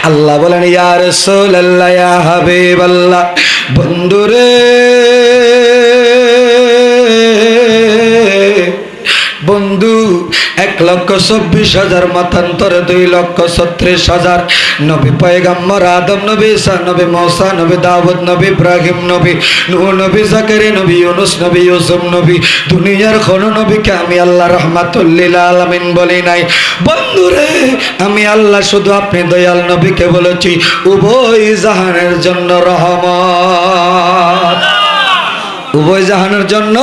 আল্লাহ বলেন ইয়ার রাসূলুল্লাহ ইয়া হাবিবাল্লাহ বন্ধুরে লক্ষ চব্বিশ হাজার মতান্তরে দুই লক্ষ ছত্রিশ হাজার। নবী পয়গাম্বর আদম, নবী ঈসা, নবী মৌসা, নবী দাউদ, নবী ইব্রাহিম, নবী নূহ, নবী জাকারি, নবী ইউনুস, নবী ইউসুফ, নবী দুনিয়ার কোন নবীকে আমি আল্লাহ রহমাতুল্লিল আলামিন বলি নাই। বন্ধুরে, আমি আল্লাহ শুধু আপনি দয়াল নবীকে বলেছি, উভয় জাহানের জন্য রহমত। উভয় জাহানের জন্য?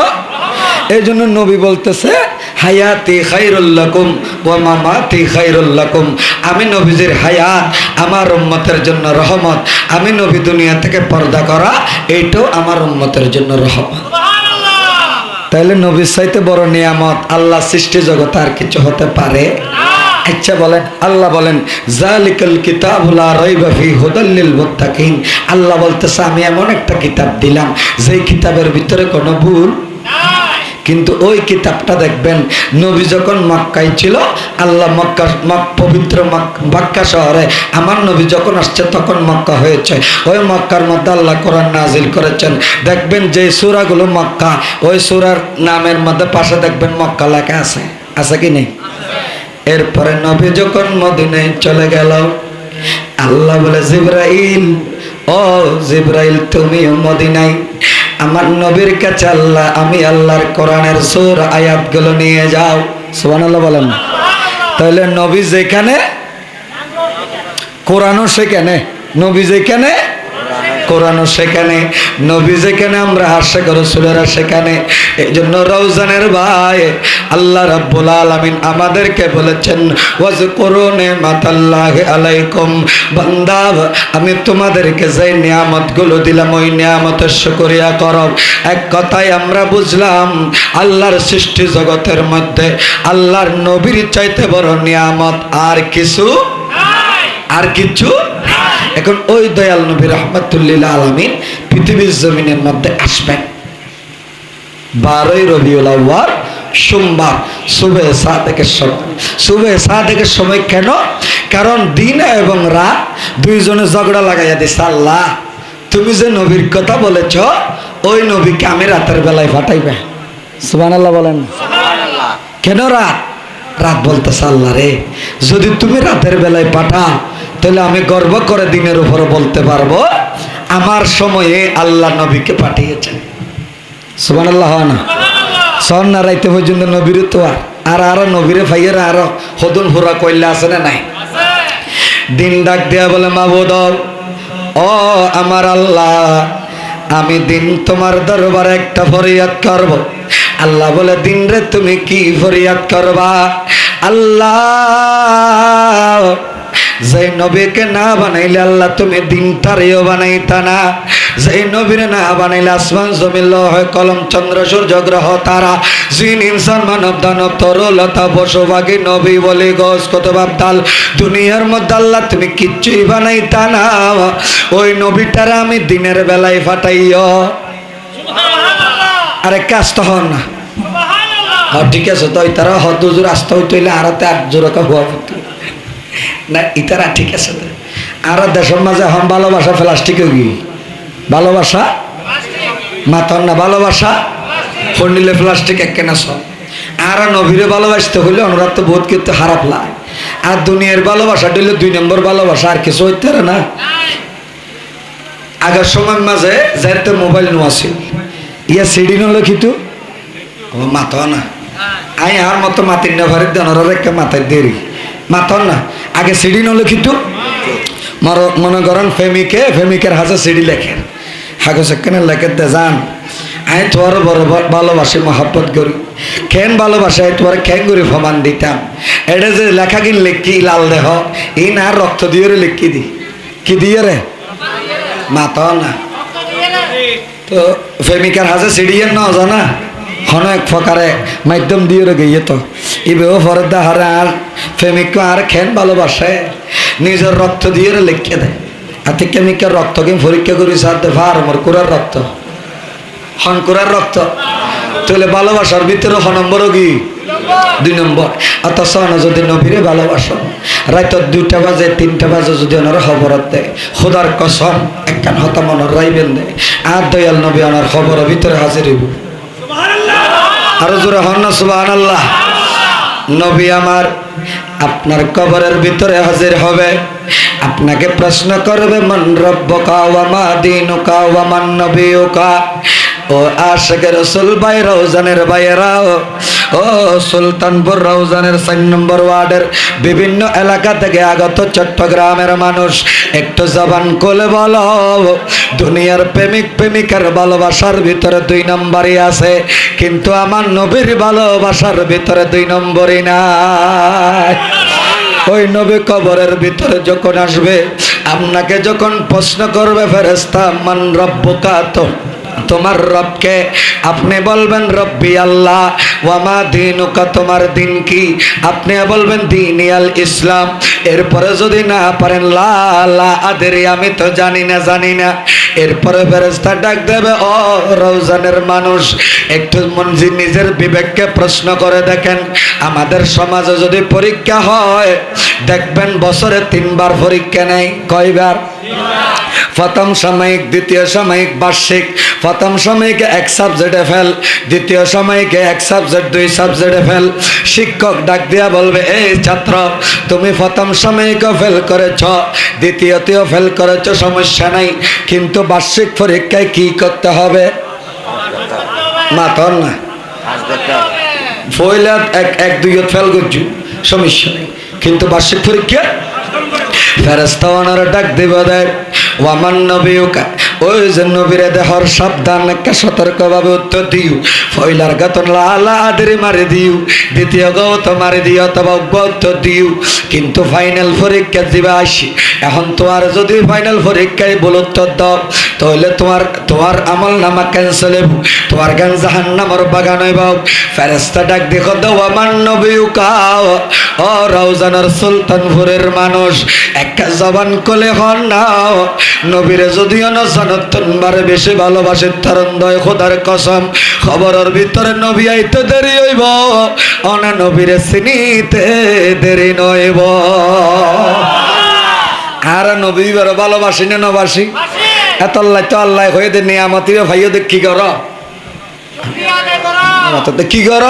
এই জন্য নবী বলতেছে হায়াতি খাইরুল্লাকুম ও মামাতি খাইরুল্লাকুম আমি নবীজির হায়াত আমার উম্মতের জন্য রহমত। আমি নবী দুনিয়া থেকে পর্দা করা এইটাও আমার উম্মতের জন্য রহমত। তাহলে নবীর চাইতে বড় নিয়ামত আল্লাহ সৃষ্টি জগতে আর কিছু হতে পারে? আচ্ছা বলেন আল্লাহ বলেন জালিকাল কিতাবুলা রাইবা ফি হুদাল্লিল মুত্তাকিন। আল্লাহ বলতেছে আমি এমন একটা কিতাব দিলাম যেই কিতাবের ভিতরে কোনো ভুল কিন্তু ওই কিতাবটা দেখবেন, নবী যখন মক্কায় ছিল, আল্লাহ মক্কা, মক, পবিত্র মক- মক্কা শহরে, আমার নবী যখন আসছে, তখন মক্কা হয়েছে। ওই মক্কার মধ্যে আল্লাহ কোরআন নাজিল করেছেন। দেখবেন যে সুরাগুলো মক্কা, ওই সুরার নামের মধ্যে পাশে দেখবেন মক্কা লেখা আছে। আছে কি নেই? এরপরে নবী যখন মদিনায় চলে গেল, আল্লাহ বলে, জিব্রাইল, ও জিব্রাইল, তুমিও মদিনায়। আমার নবীর কাছে আল্লাহ, আমি আল্লাহর কোরআনের সুর, আয়াতগুলো নিয়ে যাও। সুবহানাল্লাহ বলেন। তাহলে নবী যেখানে, কোরআনও সেখানে, নবী যেখানে কোরআনও সেখানে নবী যেখানে আমরা করো সুরেরা সেখানে। এই জন্য রৌজানের ভাই আল্লাহ রাব্বুল আলামিন আমাদেরকে বলেছেন ওয়াজ করুনে মাতাল্লাহ আলাইকুম। বান্দা আমি তোমাদেরকে যে নিয়ামতগুলো দিলাম ওই নিয়ামতের শুকরিয়া করো। এক কথায় আমরা বুঝলাম আল্লাহর সৃষ্টি জগতের মধ্যে আল্লাহর নবীর চাইতে বড় নিয়ামত আর কিছু আর কিছু এখন ওই দয়াল নবী রহমতুল্লিল আলমিন পৃথিবীর জমিনের মধ্যে আসবেন। বারোই রবিউল আউ্য়াল সোমবার। শুভে সাদেকের সময়। শুভে সাদেকের সময় কেন? কারণ দিন এবং রাত দুইজনে ঝগড়া লাগাইয়া দিছে আল্লাহ। তুমি যে নবীর কথা বলেছ ওই নবীকে আমি রাতের বেলায় ফাটাইবে। সুবান আল্লাহ বলেন কেন রাত? রাত বলতেছে আল্লাহ রে যদি তুমি রাতের বেলায় পাঠাও তাহলে আমি গর্ব করে দিনের উপর বলতে পারব, আমার সময়ে আল্লাহ নবীকে পাঠিয়েছেন। সুবান আল্লাহ না? সন না, রাইতে পর্যন্ত নবীর তো আর আর নবীরে ভাইয়েরা আরও হদুন হুরা কইলে আছে না নাই? দিন ডাক দেয়া বলে, মাবুদ, ও আমার আল্লাহ, আমি দিন তোমার দরবারে একটা ফরিয়াদ করব। আল্লাহ বলে, দিন রে, তুমি কি ফরিয়াদ করবা? আল্লাহ যে নবীকে না বানাইলে আল্লাহ তুমি দিনটারেও বানাইতা না। যে নবীরে না বানাইলে আসমান জমিন হয় কলম চন্দ্র সূর্য গ্রহ তারা জিন ইনসান মানব দানব তরলতা পাখি নবী বলে গছ কত বাবদাল দুনিয়ার মধ্যে আল্লাহ তুমি কিচ্ছুই বানাইতা না। ওই নবীটারে আমি দিনের বেলায় ফাটাইও আরে কাজ তো হন না। ঠিক আছে তো তারা হদ জোর আসতে হইতে হইলে আরাতে আট জোরকা হওয়া হতো না, ইতারা ঠিক আছে আর দেশের মাঝে হম ভালোবাসা প্লাস্টিক কি ভালোবাসা? মাতন না ভালোবাসা? হন্ডিলে প্লাস্টিক এক কেনা সব আর নবীরে ভালোবাসতে হইলে অনুরাগ তো বহুত কিন্তু খারাপ লাগে। আর দুনিয়ার ভালোবাসা দিলে দুই নম্বর ভালোবাসা, আর কিছু হইতে না। আগের সময় মাঝে যাইতে মোবাইল নো আছিল ইয়া সিডি নলো কিন্তু ও মাথা না। আই, আর মতো মাতির না ভারি দেনর রেখে মাথায় দেরি। মাথন না। আগে সিডি নলো কিন্তু মনে করেন ফেমিকে, ফেমিকের হাজে সিডি লেখেন হাগো সেখানে লেখে দে যান আই তোর বড় ভালোবাসি, মহাব্বত করি। খেন ভালোবাসে, আই তোমার খেন করি ফমান দিতাম। এটা যে লেখা কিন লিখি, লাল দেহ এই না রক্ত দিয়ে রে লিখি দি। কি দিয়ে রে? মাথা না। তো প্রেমিকার হাজে সিঁড়িয়ে ন, জানা? হন এক ফকারে মাধ্যম দিয়ে রে গিয়ে তো। ইবেও ফরদা হারে আর প্রেমিককে আর খেন ভালোবাসে নিজের রক্ত দিয়ে লিখে দেয়। আতে কেমিকার রক্ত কেম পরীক্ষা করি সাথ দে ভার আমার কুরার রক্ত। হন কুরার রক্ত। তাহলে ভালোবাসার ভিতরে হ নম্বরও কি? দুই নম্বর। অথচ যদি নবীরে ভালোবাসো রাত দুইটা বাজে তিনটা বাজে যদি ওনার খবরত দেয় খোদার কসম একখান হতা মনের রাইবেন দেয়। আর দয়াল নবী ওনার খবরের ভিতরে হাজির হইব। আরও জোরে হন না সুবাহ আল্লাহ নবী আমার, আপনার কবরের ভিতরে হাজির হবে। আপনাকে প্রশ্ন করবে, মন রব্য ওয়া মা দীনুকা ওয়া মান নবিয়ুকা? ও আশেকের রসুল ভাই রৌজানের ভাইয়েরাও ও সুলতানপুর রৌজানের চার নম্বর ওয়ার্ডের বিভিন্ন এলাকা থেকে আগত চট্টগ্রামের মানুষ, একটু জবান কোলে বলো, দুনিয়ার প্রেমিক প্রেমিকার ভালোবাসার ভিতরে দুই নম্বরই আছে, কিন্তু আমার নবীর ভালোবাসার ভিতরে দুই নম্বরই নাই। ওই নবী কবরের ভিতরে যখন আসবে, আপনাকে যখন প্রশ্ন করবে ফেরেস্তা মান রব্বকা তো তোমার রবকে আপনি বলবেন, রব্বি আল্লাহ, ওয়ামা দিনুকা, তোমার দিন কি? আপনি বলবেন, দিন আল ইসলাম। এরপরে যদি না পারেন, লা আদেরি, আমি তো জানি না জানি না। এরপরে ফেরেস্তা ডাক দেবে, ও রৌজানের মানুষ, একটু মঞ্জি নিজের বিবেককে প্রশ্ন করে দেখেন। আমাদের সমাজে যদি পরীক্ষা হয়, দেখবেন বছরে তিনবার পরীক্ষা নেই। কয়বার? প্রথম সাময়িক দ্বিতীয় সাময়িক বার্ষিক। প্রথম সাময়িকে এক সাবজেক্টে ফেল, দ্বিতীয় সাময়িকে এক সাবজেক্ট দুই সাবজেক্টে ফেল। শিক্ষক ডাক দিয়া বলবে এই ছাত্র, তুমি প্রথম সাময়িকও ফেল করেছ দ্বিতীয়তেও ফেল করেছ, সমস্যা নাই। কিন্তু বার্ষিক পরীক্ষায় কি করতে হবে? মাথর না পয়লা এক এক দুই ফেল করছু, সমস্যা নেই। কিন্তু বার্ষিক পরীক্ষা ফেরেস্তা ওনারা ডাক দিব দেয়। ওয়ামান নবীকা ওই যে নবীরে দেহর সাবধান একটা সতর্কভাবে উত্তর দিও। ফয়লার গাতন লালা মারে দিও। দ্বিতীয় গত মারে দিও অথবা উত্তর দিও। কিন্তু ফাইনাল পরীক্ষা দিবে আসি। এখন তোমার যদি ফাইনাল পরীক্ষায় বল উত্তর দাও, তাহলে তোমার তোমার আমল নামা ক্যান্সেল হইব। তোমার গান জাহান নামর বাগান হইব। ফেরেস্তা ডাক দেখো, দাও আমার নবীকা ও রাউজানার সুলতানপুরের মানুষ একটা জবান কলে হন নাও। নবীরে যদিও না সনাতনবারে বেশি ভালোবাসে তারণ দয় খোদার কসম। খবরের ভিতরে নবী আইতে দেরি হইব অনা নবীরে চিনিতে দেরি নইব। আর নবী বড় ভালোবাসি না নবাসি? এত আল্লাহ তো আল্লাহ হয়ে দে নিয়ামতি ভাইও দেখ কি কর? কি কর।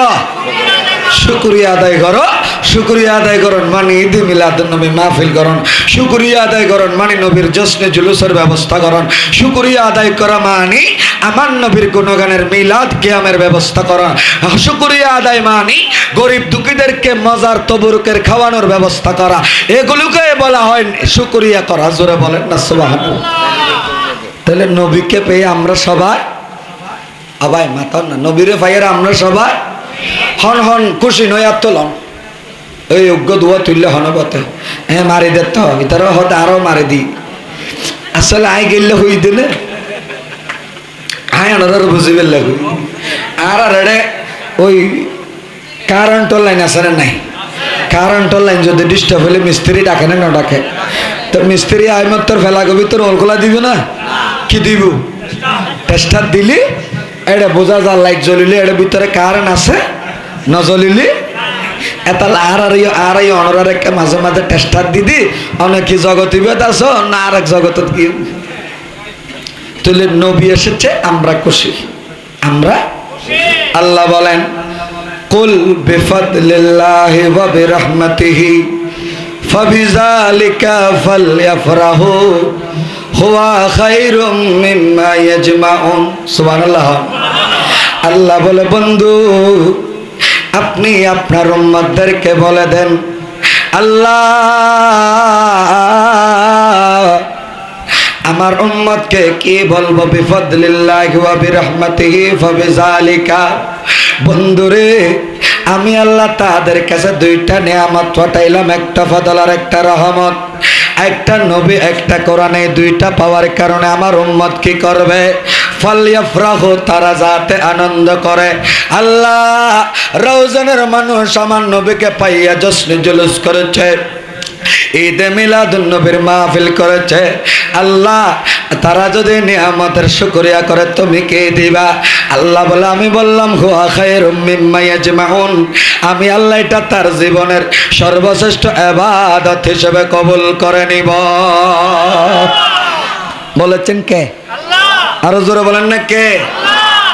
শুক্রিয়া আদায় করো। শুক্রিয়া আদায় করুন মানে ঈদ মিলাদ নবী মাহফিল করুন। শুক্রিয়া আদায় করুন মানে নবীর জশ্নে জুলুসের ব্যবস্থা করুন। শুক্রিয়া আদায় করা মানে আমার নবীর গুণগানের মিলাদ কিয়ামের ব্যবস্থা করা। শুক্রিয়া আদায় মানে গরিব দুঃখীদেরকে মজার তবুরকের খাওয়ানোর ব্যবস্থা করা। এগুলোকে বলা হয় শুক্রিয়া করা। জোরে বলেন না সুবাহ তাহলে নবীকে পেয়ে আমরা সবাই আবাই মাতাও না। নবীরে ভাইয়েরা আমরা সবাই হন হন খুশি নয় আর তোলন। এই অজ্ঞ দুয়া তুললে হন বতে হ্যাঁ মারি দে তো ভিতরে হতে আরও মারি দি। আসলে আই গেলে হই দিলে আয় আনার বুঝি হই। আর আর ওই কারেন্টর লাইন আছে না নাই? কারেন্টর লাইন যদি ডিস্টার্ব হলে মিস্ত্রি ডাকে না না ডাকে তো মিস্ত্রি আই মাত্র ফেলা গবি তোর অলকলা দিব না? কি দিব? টেস্টার দিলি এটা বোঝা যা লাইট জ্বলিলি এটা ভিতরে কারেন্ট আছে, নজ্বলিলি এটা আর আর আর এই অনরার একটা মাঝে মাঝে টেস্টার দিদি অনেক জগতি বেদ আছো না আর এক জগতত কি? তুলে নবী এসেছে, আমরা খুশি। আমরা আল্লাহ বলেন, কুল বিফাদলিল্লাহি ওয়া বিরহমাতিহি, ফাবিযালিকা ফালইফরাহু হুয়া খায়রুম মিম্মা ইয়াজমাউন। সুবহানাল্লাহ। আল্লাহ বলে, বন্ধু আপনি আপনার উম্মাদেরকে বলে দেন আল্লাহ আমার উম্মতকে কি বলব? বিফদলিল্লাহি ওয়া বিরহমাতিহি, ফাবিযালিকা। বন্ধুরে, আমি আল্লাহ তাদের কাছে দুইটা নিয়ামত পাঠাইলাম, একটা ফদল আর একটা রহমত। একটা নবী, একটা কোরআনে দুইটা পাওয়ার কারণে আমার উম্মত কি করবে? তারা যাতে আনন্দ করে। আল্লাহ, রওজানের মানুষ আমার নবীকে পাইয়া জশ্নে জুলুস করেছে। ঈদে মিলাদুন্নবীর মাহফিল করেছে। আল্লাহ তারা যদি নিয়ামতের শুকরিয়া করে তুমি কে দিবা? আল্লাহ বলে আমি বললাম হুয়া খায়রুম মিম্মা ইয়াজমাউন। আমি আল্লাহ এটা তার জীবনের সর্বশ্রেষ্ঠ ইবাদত হিসেবে কবুল করে নিব। বলেছেন কে? আরও জোরে বলেন না কে?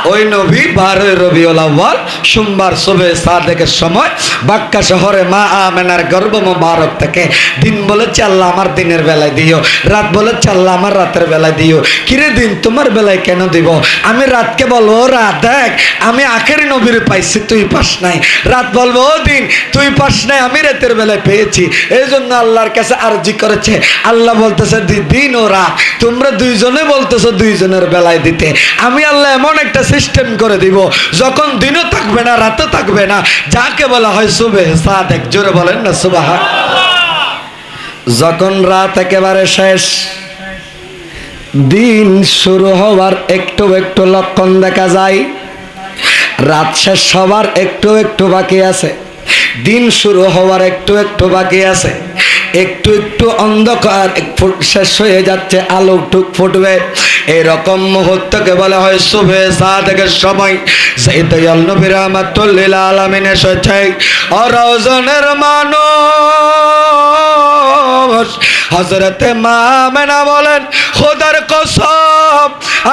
ওই নবী বারোই রবিউল আউ্বাল সোমবার সবে সাদেকের সময় বাক্কা শহরে মা আমেনার গর্ব মোবারক থেকে দিন বলেছে, আল্লাহ আমার দিনের বেলায় দিও। রাত বলেছে, আল্লাহ আমার রাতের বেলায় দিও। কিরে দিন, তোমার বেলায় কেন দিব? আমি রাতকে বলব রাত দেখ, আমি আখেরি নবীর পাইছি, তুই পাস নাই। রাত বলব, ও দিন, তুই পাস নাই, আমি রাতের বেলায় পেয়েছি। এই জন্য আল্লাহর কাছে আরজি করেছে। আল্লাহ বলতেছে, "দি- দিন ও রাত, তোমরা দুইজনে বলতেছো দুইজনের বেলায় দিতে। আমি আল্লাহ এমন একটা সিস্টেম করে দিব। যখন দিনও থাকবে না, রাতও থাকবে না, যাকে বলা হয় সুবে সাদেক জোরে বলেন না সুবাহ যখন রাত একেবারে শেষ, দিন শুরু হওয়ার একটু একটু লক্ষণ দেখা যায়। রাত শেষ হবার একটু একটু বাকি আছে। দিন শুরু হওয়ার একটু একটু বাকি আছে। একটু একটু অন্ধকার শেষ হয়ে যাচ্ছে, আলো টুক ফুটবে। এরকম মুহূর্তকে বলা হয় শুভে সাদেকের সময়। সেই দয়াল নবীর আমার তল্লিল আলমিন এসেছে। অরজনের মানুষ হজরতে মা মেনা বলেন, খোদার কসম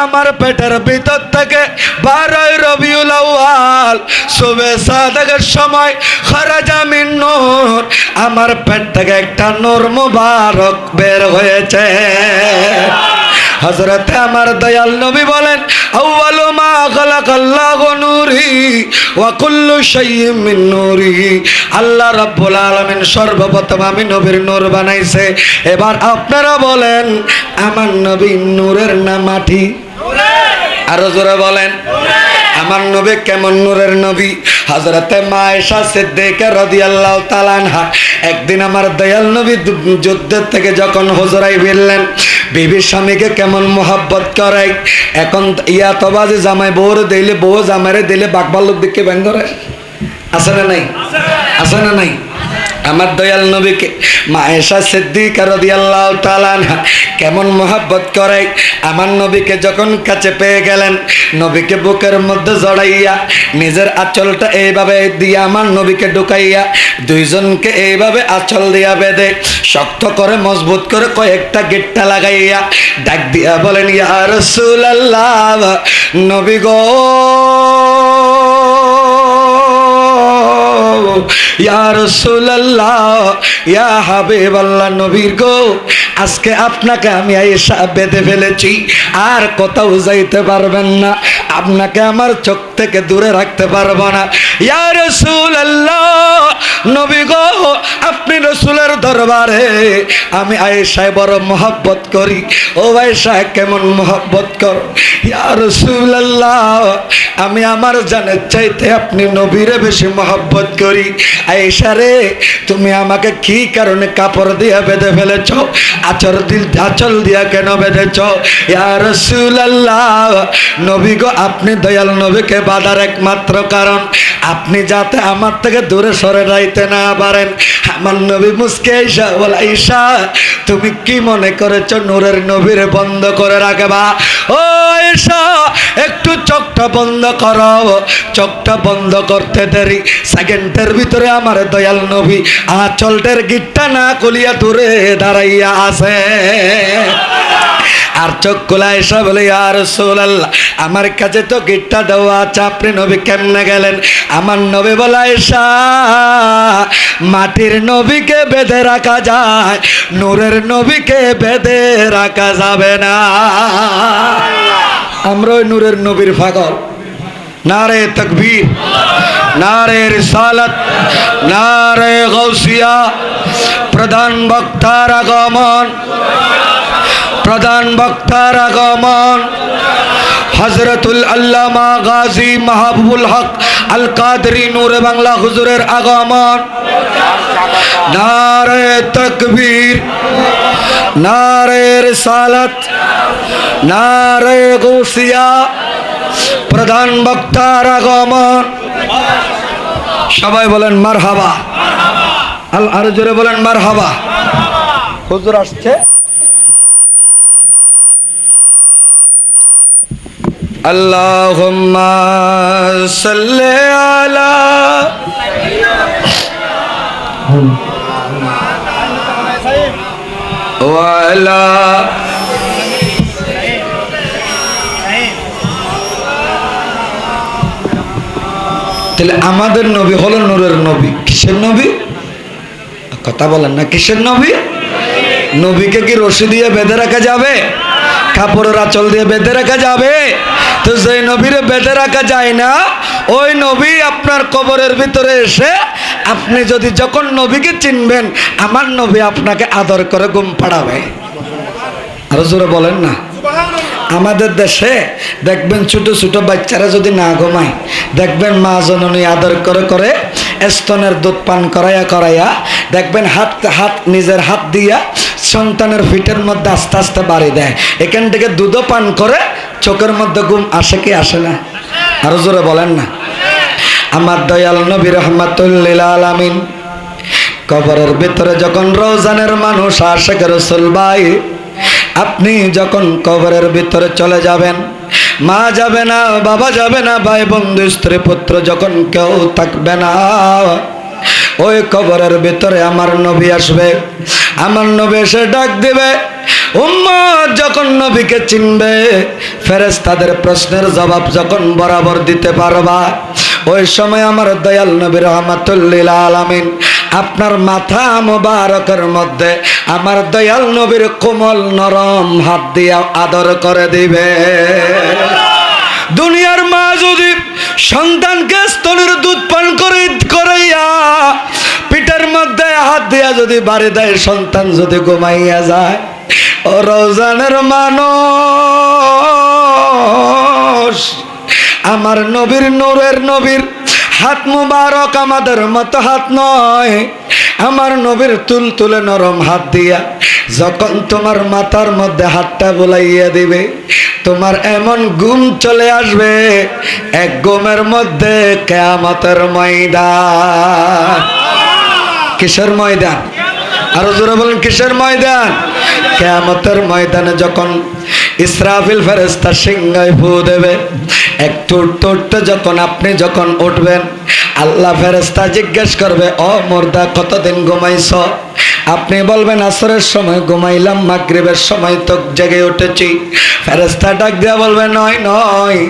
আমার পেটের ভিতর থেকে বারোই রবিউল আউয়াল। শুভে সাদকের সময় খরা জামিন নূর আমার পেট থেকে একটা নূর মুবারক বের হয়েছে। হজরতে আমার দয়াল নবী বলেন আউয়ালু মা খালাকাল্লাহু নূরি ওয়া কুল্লু আল্লাহ রাব্বুল আলামিন সর্বপ্রথম আমি নবীর নূর এবার আপনারা বলেন, আমার নূরের না মাটি? আরও জোরে বলেন, আমার নবী কেমন নূরের নবী? হজরতে মায়েশা সিদ্দিকা রাদিয়াল্লাহু তাআলা আনহা একদিন আমার দয়াল নবী যুদ্ধের থেকে যখন হুজরাই ফিরলেন বিবি স্বামীকে কেমন মোহাব্বত করে এখন ইয়া তবাজে জামাই বউর দিলে বউ জামাইরে দিলে বাকবাল্লুক দিকে ব্যাং ধরে। আছে না নাই? আছে না নাই? আমার দয়াল নবীকে মায়েশা সিদ্দিকা রাদিয়াল্লাহু তাআলা আনহা কেমন মোহাব্বত করে। আমার নবীকে যখন কাছে পেয়ে গেলেন, নবীকে বুকের মধ্যে জড়াইয়া, নিজের আঁচলটা এইভাবে দিয়ে আমার নবীকে ঢুকাইয়া, দুইজনকে এইভাবে আঁচল দিয়া বেঁধে, শক্ত করে, মজবুত করে কয়েকটা গেটটা লাগাইয়া ডাক দিয়া বলেন, ইয়া রাসূলুল্লাহ, নবী গো! ইয়া নবীর গো, আজকে আপনাকে আমি আয়েশা বেঁধে ফেলেছি, আর কোথাও যাইতে পারবেন না, আপনাকে আমার চোখ থেকে দূরে রাখতে পারব না। ইয়া রাসূলুল্লাহ নবী গো, আপনি রসুলের দরবারে আমি আয়েশায় বড় মহব্বত করি। ও আয়েশা কেমন মহব্বত কর। ইয়া আমি আমার জানের চাইতে আপনি নবীরে বেশি মহব্বত করি। আয়েশা রে, তুমি আমাকে কি কারণে কাপড় দিয়া বেঁধে ফেলেছ? আচর দিল, আচল দিয়া কেন বেঁধেছ? ইয়া রাসূলুল্লাহ, নবী গো, আপনি দয়াল নবীকে বাধার একমাত্র কারণ। আপনি যাতে আমার থেকে দূরে সরে যাইতে না পারেন। আমার নবী মুসকে ঈশা তুমি কি মনে করেছ নূরের নবীরে বন্ধ করে রাখবা? ও ঈশা, একটু চোখটা বন্ধ করো। চোখটা বন্ধ করতে দেরি। সেকেন্ডের ভিতরে আমার দয়াল নবী আঁচলটের গিটটা না কলিয়া দূরে দাঁড়াইয়া আছে। আর চোখ খোলা এসে বলে আর সোলাল্লাহ আমার কাছে তো গিটটা দেওয়া আছে, আপনি নবী কেমনে গেলেন? আমার নবী বলা এসা মাটির নবীকে বেঁধে রাখা যায়, নূরের নবীকে বেঁধে রাখা যাবে না। আমরা ওই নূরের নবীর পাগল। নারে তকবীর, নারে রিসালাত, নারে গৌসিয়া প্রধান বক্তার আগমন। প্রধান বক্তার আগমন। হজরতুল আল্লামা গাজী মাহবুল হক আল কাদরি নূরে বাংলা হুজুরের আগমন। নারে তকবীর, নারে রিসালাত, নারে গৌসিয়া। প্রধান বক্তার আগমন। সবাই বলেন মার হাবা আল আর জোরে বলেন মার হাবা হুজুর আসছে। তাহলে আমাদের নবী হলো নূরের নবী। কিসের নবী? কথা বলেন না, কিসের নবী? নবীকে কি রশি দিয়ে বেঁধে রাখা যাবে? কাপড়ের আঁচল দিয়ে বেঁধে রাখা যাবে। তো সেই নবীরে বেঁধে রাখা যায় না ওই নবী আপনার কবরের ভিতরে এসে আপনি যদি যখন নবীকে চিনবেন আমার নবী আপনাকে আদর করে গুম পাড়াবে। আরও জোরে বলেন না। আমাদের দেশে দেখবেন ছোট ছোট বাচ্চারা যদি না ঘুমায় দেখবেন মা জননী আদর করে করে স্তনের দুধ পান করাইয়া করাইয়া দেখবেন হাত হাত নিজের হাত দিয়া সন্তানের ফিটের মধ্যে আস্তে আস্তে বাড়ি দেয়। এখান থেকে দুধও পান করে চোখের মধ্যে ঘুম আসে কি আসে না? আরও জোরে বলেন না। আমার দয়াল নবী রহমাতুল্লিল আলামিন, কবরের ভিতরে যখন রোজানের মানুষ আসে রসুল ভাই, আপনি যখন কবরের ভিতরে চলে যাবেন, মা যাবে না, বাবা যাবে না, ভাই বন্ধু, স্ত্রী, পুত্র যখন কেউ থাকবে না ওই কবরের ভিতরে আমার নবী আসবে। আমার নবী এসে ডাক দিবে। উম্মত যখন নবীকে চিনবে ফেরেস তাদের প্রশ্নের জবাব যখন বরাবর দিতে পারবা। ওই সময় আমার দয়াল নবী রহমাতুল্লিল আলামিন আপনার মাথা মোবারকের মধ্যে আমার দয়াল নবীর কোমল নরম হাত দিয়া আদর করে দিবে। সন্তানকে স্তনের দুধ পান করে করাইয়া পিঠের মধ্যে হাত দিয়া যদি বাড়ি দেয়, সন্তান যদি ঘুমাইয়া যায়, ও রোজানের মানুষ, আমার নবীর নূরের নবীর হাত মুবারক আমাদের মতো হাত নয়, আমার নবীর তুল তুলে নরম হাত দিয়া যখন তোমার মাথার মধ্যে হাতটা বুলাইয়া দিবে, তোমার এমন গুম চলে আসবে, এক গুমের মধ্যে কেয়ামতের ময়দান। কিসের ময়দান? আরও জোরে বলেন, কিসের ময়দান? কেয়ামতের ময়দানে যখন ইসরাফিল ফেরেস্তা সিংহায় ফু দেবে একটু উঠতে উঠতে যখন আপনি যখন উঠবেন, আল্লাহ ফেরেস্তা জিজ্ঞেস করবে, ও মোর্দা, কতদিন ঘুমাইছ? আপনি বলবেন, আসরের সময় ঘুমাইলাম, মাগরিবের সময় তো জেগে উঠেছি। ফেরেস্তা ডাক দিয়া বলবে, নয় নয়,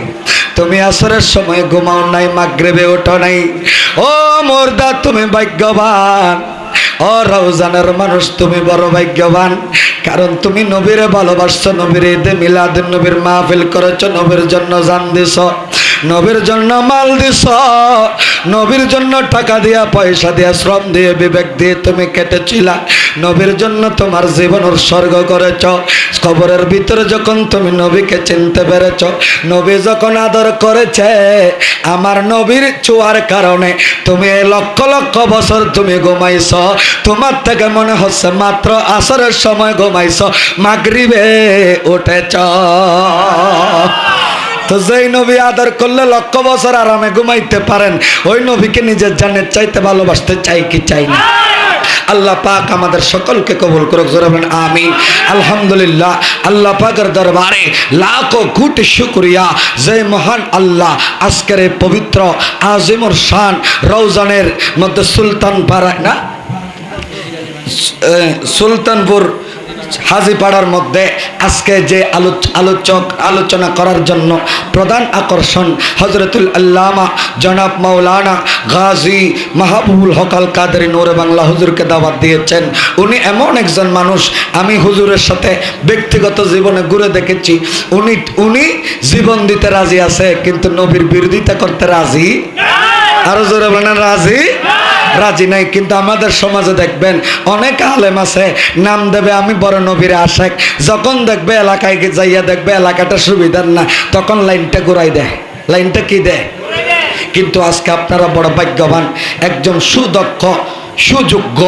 তুমি আসরের সময় ঘুমাও নাই, মাগরিবে ওঠো নাই। ও মোর্দা, তুমি ভাগ্যবান। ও রওজানের মানুষ, তুমি বড় ভাগ্যবান। কারণ তুমি নবীরে ভালোবাসছো, নবীর ঈদে মিলাদ নবীর মাহফিল করেছ, নবীর জন্য জান দিছ। নবীর জন্য মাল দিছ, নবীর জন্য টাকা দিয়া, পয়সা দিয়া, শ্রম দিয়ে বিবেক দিয়ে তুমি কেটেছিলা। নবীর জন্য তোমার জীবন উৎসর্গ করেছ। কবরের ভিতরে যখন তুমি নবীকে চিনতে পেরেছ, নবী যখন আদর করেছে, আমার নবীর চুয়ার কারণে তুমি লক্ষ লক্ষ বছর তুমি ঘুমাইছ। তোমার থেকে মনে হচ্ছে মাত্র আসরের সময় ঘুমাইছ। মাগরিবে উঠেছ। তো যেই নবী আদর করলে লক্ষ বছর আরামে ঘুমাইতে পারেন, ওই নবীকে নিজের জানের চাইতে ভালোবাসতে চাই কি চাই না? আল্লাহ পাক আমাদের সকলকে কবুল করুক, জোরে বলেন, আমিন। আলহামদুলিল্লাহ, আল্লাহ পাকের দরবারে লাখো কোটি শুকরিয়া। যে মহান আল্লাহ আজকের এই পবিত্র আজিমর শান রৌজানের মধ্যে সুলতান পাড়ায় না সুলতানপুর হাজিপাড়ার মধ্যে আজকে যে আলোচ আলোচক আলোচনা করার জন্য প্রধান আকর্ষণ হজরতুল আল্লামা জনাব মৌলানা গাজী মাহবুবুল হকাল কাদের নূরে বাংলা হুজুরকে দাওয়াত দিয়েছেন। উনি এমন একজন মানুষ, আমি হুজুরের সাথে ব্যক্তিগত জীবনে ঘুরে দেখেছি। উনি উনি জীবন দিতে রাজি আছে, কিন্তু নবীর বিরোধিতা করতে রাজি? আরও জোরে বলেন, রাজি? রাজি নাই কিন্তু আমাদের সমাজে দেখবেন অনেক আলেম আছে নাম দেবে আমি বড় নবীর আশেক। যখন দেখবে এলাকায় যাইয়া দেখবে এলাকাটা সুবিধার না তখন লাইনটা ঘুরাই দেয়। লাইনটা কি দেয়। কিন্তু আজকে আপনারা বড় ভাগ্যবান একজন সুদক্ষ সুযোগ্য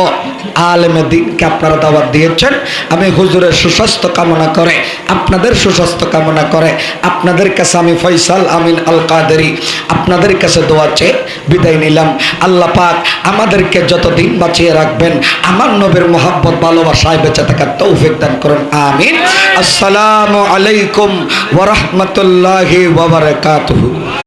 আলেমে দিনকে আপনারা দাওয়াত দিয়েছেন। আমি হুজুরের সুস্বাস্থ্য কামনা করে, আপনাদের সুস্বাস্থ্য কামনা করে, আপনাদের কাছে আমি ফয়সাল আমিন আল কাদেরি আপনাদের কাছে দোয়া চেয়ে বিদায় নিলাম। আল্লাহ পাক আমাদেরকে যতদিন বাঁচিয়ে রাখবেন, আমার নবীর মোহাব্বত, ভালোবাসায় বেঁচে থাকার তৌফিক দান করুন। আমিন। আসসালামু আলাইকুম ওয়া রাহমাতুল্লাহি ওয়া বারাকাতুহু।